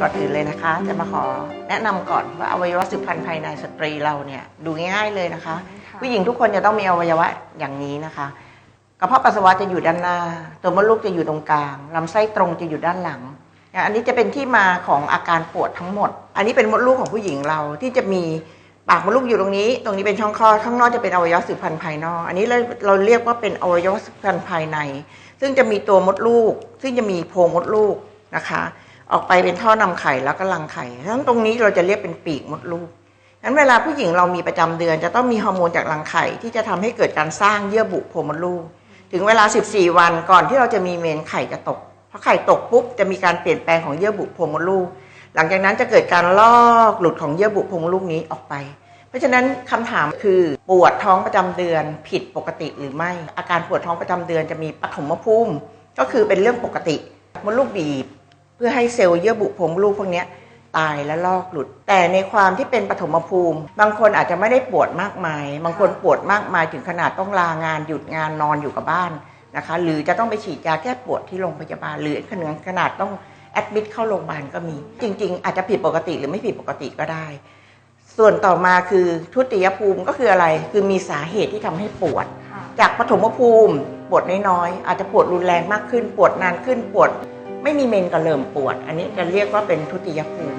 ก่อนอื่นเลยนะคะ จะมาขอแนะนำก่อนว่าอวัยวะสืบพันธุ์ภายในสตรีเราเนี่ยดูง่ายๆเลยนะคะ ผู้หญิงทุกคนจะต้องมีอวัยวะอย่างนี้นะคะกระเพาะปัสสาวะจะอยู่ด้านหน้า ตัวมดลูกจะอยู่ตรงกลางลำไส้ตรงจะอยู่ด้านหลังอย่างอันนี้จะเป็นที่มาของอาการปวดทั้งหมด อันนี้เป็นมดลูกของผู้หญิงเราที่จะมีปากมดลูกอยู่ตรงนี้ ตรงนี้เป็นช่องคลอดข้างนอกจะเป็นอวัยวะสืบพันธุ์ภายนอก อันนี้เราเราเรียกว่าเป็นอวัยวะสืบพันธุ์ภายใน ซึ่งจะมีตัวมดลูก ซึ่งจะมีโพรงมดลูกนะคะ ออกไปเป็นท่อนำไข่แล้วก็รังไข่ฉะนั้นตรงนี้เราจะเรียกเป็นปีกมดลูกนั้นเวลาผู้หญิงเรามีประจำเดือน จะต้องมีฮอร์โมนจากรังไข่ที่จะทำให้เกิดการสร้างเยื่อบุโพรงมดลูก ถึงเวลา 14 วันก่อนที่เราจะมีเมนไข่จะตกพอไข่ตกปุ๊บจะมีการเปลี่ยนแปลงของเยื่อบุโพรงมดลูก หลังจากนั้นจะเกิดการลอกหลุดของเยื่อบุโพรงมดลูกนี้ออกไป เพราะฉะนั้นคำถามคือปวดท้องประจำเดือนผิดปกติหรือไม่ อาการปวดท้องประจำเดือนจะมีปฐมภูมิ ก็คือเป็นเรื่องปกติมดลูกบีบ เพื่อให้เซลล์เยื่อบุโพรงมดลูกพวกเนี้ยตายและลอกหลุด แต่ในความที่เป็นปฐมภูมิ บางคนอาจจะไม่ได้ปวดมากมาย บางคนปวดมากมายถึงขนาดต้องลางานหยุดงานนอนอยู่กับบ้านนะคะ หรือจะต้องไปฉีดยาแก้ปวดที่โรงพยาบาลหรือขนาดขนาดต้องแอดมิดเข้าโรงพยาบาลก็มี จริง ๆ อาจจะผิดปกติหรือไม่ผิดปกติก็ได้ ส่วนต่อมาคือทุติยภูมิก็คืออะไร คือมีสาเหตุที่ทำให้ปวดค่ะจากปฐมภูมิปวดน้อยๆอาจจะปวดรุนแรงมากขึ้น ปวดนานขึ้นปวด ไม่มีเมนก็เริ่มปวด อันนี้จะเรียกว่าเป็นทุติยภูมิ